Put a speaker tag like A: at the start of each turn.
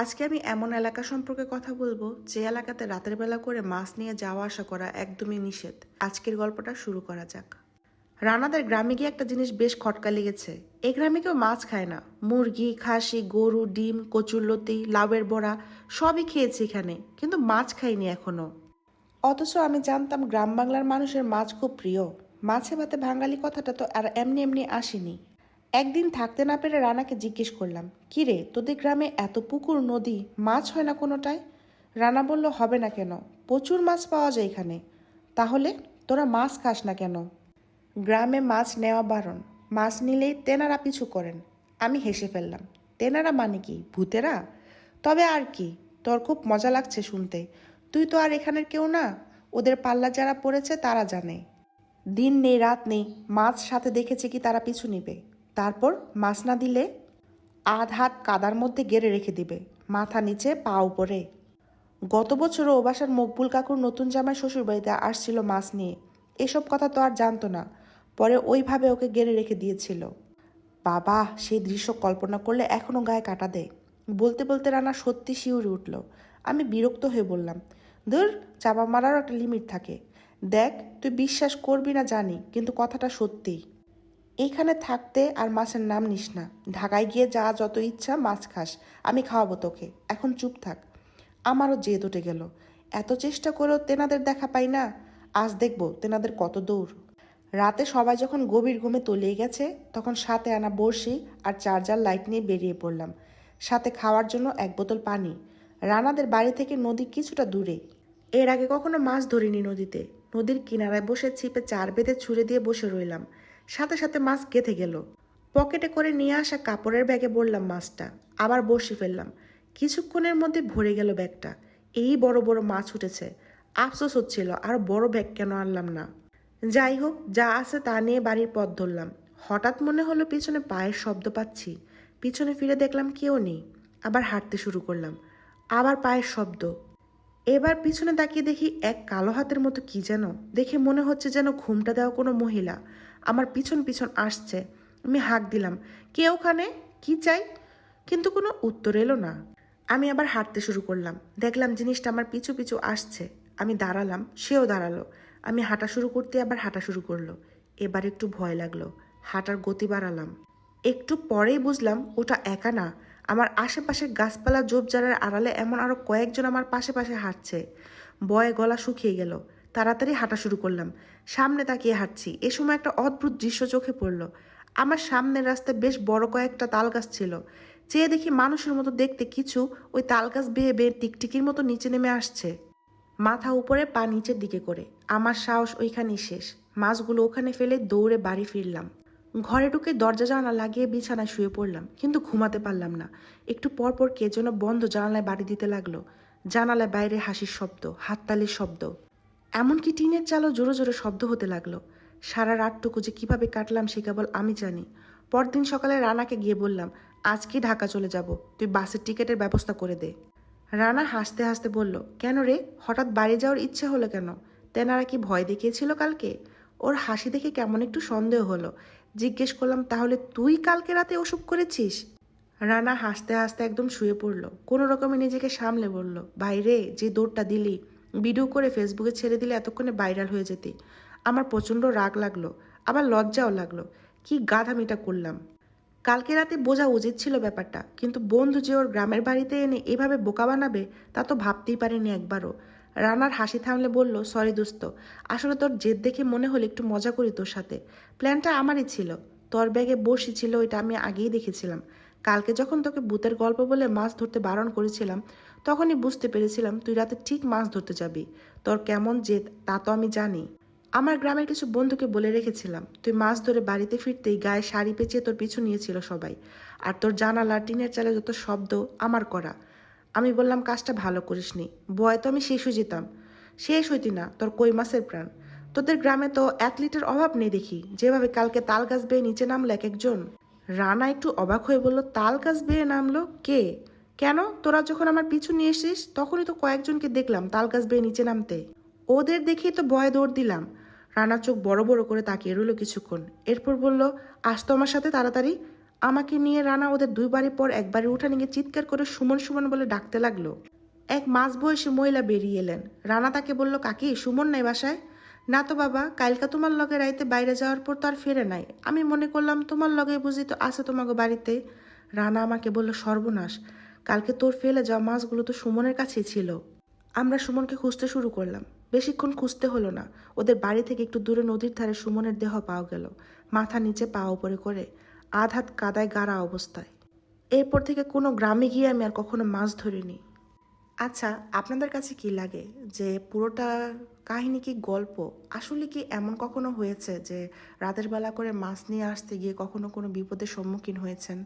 A: আজকে আমি এমন এলাকা সম্পর্কে কথা বলব যে এলাকাতে রাতের বেলা করে মাছ নিয়ে যাওয়া আসা করা একদমই নিষেধ। আজকের গল্পটা শুরু করা যাক। রানাদের গ্রামে গিয়ে একটা জিনিস বেশ খটকা লেগেছে। এই গ্রামে কেউ মাছ খায় না। মুরগি, খাসি, গরু, ডিম কচুরলতি লাউয়ের বড়া সবই খেয়েছি এখানে, কিন্তু মাছ খাইনি এখনও। অথচ আমি জানতাম গ্রাম বাংলার মানুষের মাছ খুব প্রিয়। মাছে ভাতে বাঙালি কথাটা তো আর এমনি এমনি আসেনি। একদিন থাকতে না পেরে রানাকে জিজ্ঞেস করলাম, কি রে, তোদের গ্রামে এত পুকুর, নদী, মাছ হয় না কোনোটায়? রানা বলল, হবে না কেন, প্রচুর মাছ পাওয়া যায় এখানে। তাহলে তোরা মাছ খাস না কেন? গ্রামে মাছ নেওয়া বারণ, মাছ নিলেই তেনারা পিছু করেন। আমি হেসে ফেললাম, তেনারা মানে কি, ভূতেরা? তবে আর কি, তোর খুব মজা লাগছে শুনতে। তুই তো আর এখানের কেউ না, ওদের পাল্লা যারা পড়েছে তারা জানে। দিন নেই, রাত নেই, মাছ সাথে দেখেছে কি তারা পিছু নিবে? তারপর মাছ না দিলে আধ হাত কাদার মধ্যে গেড়ে রেখে দিবে, মাথা নিচে পা উপরে। গত বছরও ও বাসার মকবুল কাকুর নতুন জামাই শ্বশুরবাড়িতে আসছিল মাছ নিয়ে। এসব কথা তো আর জানতো না, পরে ওইভাবে ওকে গেড়ে রেখে দিয়েছিল। বাবা, সেই দৃশ্য কল্পনা করলে এখনও গায়ে কাটা দেয়। বলতে বলতে রানা সত্যি শিউরে উঠল। আমি বিরক্ত হয়ে বললাম, ধুর, চাপা মারারও একটা লিমিট থাকে। দেখ, তুই বিশ্বাস করবি না জানি, কিন্তু কথাটা সত্যি এইখানে থাকতে আর মাছের নাম নিস না। ঢাকায় গিয়ে যা যত ইচ্ছা মাছ খাস, আমি খাওয়াবো তোকে। এখন চুপ থাক। আমারও জেদ উঠে গেল। এত চেষ্টা করেও তেনাদের দেখা পাই না। আজ দেখব তেনাদের কত দৌড়। রাতে সবাই যখন গভীর ঘুমে তলিয়ে গেছে, তখন সাথে আনা বড়শি আর চার্জার লাইট নিয়ে বেরিয়ে পড়লাম। সাথে খাওয়ার জন্য এক বোতল পানি। রানাদের বাড়ি থেকে নদী কিছুটা দূরে। এর আগে কখনো মাছ ধরিনি নদীতে। নদীর কিনারায় বসে ছিপে চার বেঁধে ছুঁড়ে দিয়ে বসে রইলাম। সাথে সাথে মাছ গেঁথে গেল। পকেটে করে নিয়ে আসা কাপড়ের ব্যাগে বললাম, মাছটা। আবার বসে ফেললাম। কিছুক্ষণের মধ্যে ভরে গেল ব্যাগটা। এই বড় বড় মাছ উঠেছে। আফসোস হচ্ছিল, আর বড় ব্যাগ কেন আনলাম না? যাই হোক, যা আছে তা নিয়ে বাড়ির পথ ধরলাম। হঠাৎ মনে হলো পিছনে পায়ের শব্দ পাচ্ছি। পিছনে ফিরে দেখলাম কেউ নেই। আবার হাঁটতে শুরু করলাম। আবার পায়ের শব্দ। এবার পিছনে তাকিয়ে দেখি এক কালো হাতের মতো কি যেন। দেখে মনে হচ্ছে যেন ঘুমটা দেওয়া কোনো মহিলা। আমার পিছন পিছন আসছে। আমি হাঁক দিলাম, কে ওখানে? কি চাই? কিন্তু কোনো উত্তর এলো না। আমি আবার হাঁটতে শুরু করলাম। দেখলাম জিনিসটা আমার পিছু পিছু আসছে। আমি দাঁড়ালাম, সেও দাঁড়াল। আমি হাঁটা শুরু করতে আবার হাঁটা শুরু করল। এবার একটু ভয় লাগল। হাঁটার গতি বাড়ালাম। একটু পরেই বুঝলাম, ওটা একা না। আমার আশেপাশে গাছপালা জোপ জোপজারের আড়ালে এমন আরও কয়েকজন আমার পাশে পাশে হাঁটছে। বয়ে গলা শুকিয়ে গেল। তাড়াতাড়ি হাঁটা শুরু করলাম। সামনে তাকিয়ে হাঁটছি। এ সময় একটা অদ্ভুত দৃশ্য চোখে পড়ল। আমার সামনের রাস্তায় বেশ বড় কয়েকটা তাল গাছ ছিল। চেয়ে দেখি মানুষের মতো দেখতে কিছু ওই তাল গাছ বেয়ে বেয়ে টিকটিকির মতো নিচে নেমে আসছে। মাথা উপরে, পা নিচের দিকে করে। আমার সাহস ওইখানেই শেষ। মাছগুলো ওখানে ফেলে দৌড়ে বাড়ি ফিরলাম। ঘরে ঢুকে দরজা জানালা লাগিয়ে বিছানায় শুয়ে পড়লাম, কিন্তু ঘুমাতে পারলাম না। একটু পর পর কে যেন বন্ধ জানালায় বাড়ি দিতে লাগল। জানালায় বাইরে হাসির শব্দ, হাততালির শব্দ। এমনকি টিনের চালও জোরে জোরে শব্দ হতে লাগল। সারা রাতটুকু যে কীভাবে কাটলাম সে কেবল আমি জানি। পরদিন সকালে রানাকে গিয়ে বললাম, আজকে ঢাকা চলে যাব, তুই বাসের টিকিটের ব্যবস্থা করে দে। রানা হাসতে হাসতে বলল, কেন রে? হঠাৎ বাড়ি যাওয়ার ইচ্ছে হলো কেন? তেনারা কি ভয় দেখিয়েছিল কালকে? ওর হাসি দেখে কেমন একটু সন্দেহ হলো। জিজ্ঞেস করলাম, তাহলে তুই কালকে রাতে অসুখ করেছিস? রানা হাসতে হাসতে একদম শুয়ে পড়ল। কোনো রকমে নিজেকে সামলে বলল বাইরে যে দৌড়টা দিলি ভিডিও করে ফেসবুকে ছেড়ে দিলে এতক্ষণে ভাইরাল হয়ে যেতে। আমার প্রচণ্ড রাগ লাগল, আবার লজ্জাও লাগল। কি গাধামিটা করলাম। কালকে রাতে বোঝা উচিত ছিল ব্যাপারটা, কিন্তু বন্ধু যে ওর গ্রামের বাড়িতে এনে এভাবে বোকা বানাবে, তা তো ভাবতেই পারিনি একবারও। রানার হাসি থামলে বলল, সরি দোস্ত, আসলে তোর জেদ দেখে মনে হলো একটু মজা করি তোর সাথে। প্ল্যানটা আমারই ছিল। তোর ব্যাগে বসি ছিল, ওইটা আমি আগেই দেখেছিলাম। কালকে যখন তোকে ভূতের গল্প বলে মাছ ধরতে বারণ করেছিলাম, তখনই বুঝতে পেরেছিলাম তুই রাতে ঠিক মাছ ধরতে যাবি। তোর কেমন জেদ, তা তো আমি জানি। আমার গ্রামের কিছু বন্ধুকে বলে রেখেছিলাম, তুই মাছ ধরে বাড়িতে ফিরতেই গায়ে শাড়ি পেঁচিয়ে তোর পিছু নিয়েছিল সবাই। আর তোর জানালা, টিনের চালে যত শব্দ, আমার করা। আমি বললাম, কাজটা ভালো করিসনি। বয় তো আমি শিশু যেতাম। শেষ হইতি না, তোর কই মাছের প্রাণ? তোদের গ্রামে তো এক লিটার অভাব নেই দেখি। যেভাবে কালকে তাল গাছ বেয়ে নিচে নামলো এক একজন? রানা একটু অবাক হয়ে বলল, তাল গাছ বেয়ে নামলো? কে? কেন? তোরা যখন আমার পিছু নিয়ে এসিস তখনই তো কয়েকজনকে দেখলাম তাল গাছ বেয়ে নিচে নামতে। ওদের দেখেই তো ভয়ে দৌড় দিলাম। রানা চোখ বড় বড় করে তাকিয়ে রইল কিছুক্ষণ। এরপর বলল, আস তো আমার সাথে তাড়াতাড়ি। আমাকে নিয়ে রানা ওদের দুই পর একবারে উঠানে গিয়ে চিৎকার করে সুমন সুমন বলে ডাকতে লাগল। এক মাঝ বয়সী মহিলা বেরিয়ে এলেন। রানা তাকে বলল, কাকি, সুমন নাই বাসায়? না তো বাবা, কালকা তোমার লগে রাইতে বাইরে যাওয়ার পর তো আর ফেরে নাই। আমি মনে করলাম, তোমার লগে বুঝি তো আছে তোমাকে বাড়িতে। রানা আমাকে বলল, সর্বনাশ, কালকে তোর ফেলে যাওয়া মাছগুলো তো সুমনের কাছেই ছিল। আমরা সুমনকে খুঁজতে শুরু করলাম। বেশিক্ষণ খুঁজতে হলো না। ওদের বাড়ি থেকে একটু দূরে নদীর ধারে সুমনের দেহ পাওয়া গেল। মাথা নিচে পা উপরে করে, আধ হাত কাদায় গাড়া অবস্থায়। এরপর থেকে কোনো গ্রামে গিয়ে আমি আর কখনো মাছ ধরিনি। আচ্ছা আপনাদের কাছে কি লাগে যে পুরোটা কাহিনী কি গল্প? আসলে কি এমন কখনো হয়েছে যে রাতের বেলা করে মাছ নিয়ে আসতে গিয়ে কখনো কোনো বিপদের সম্মুখীন হয়েছেন?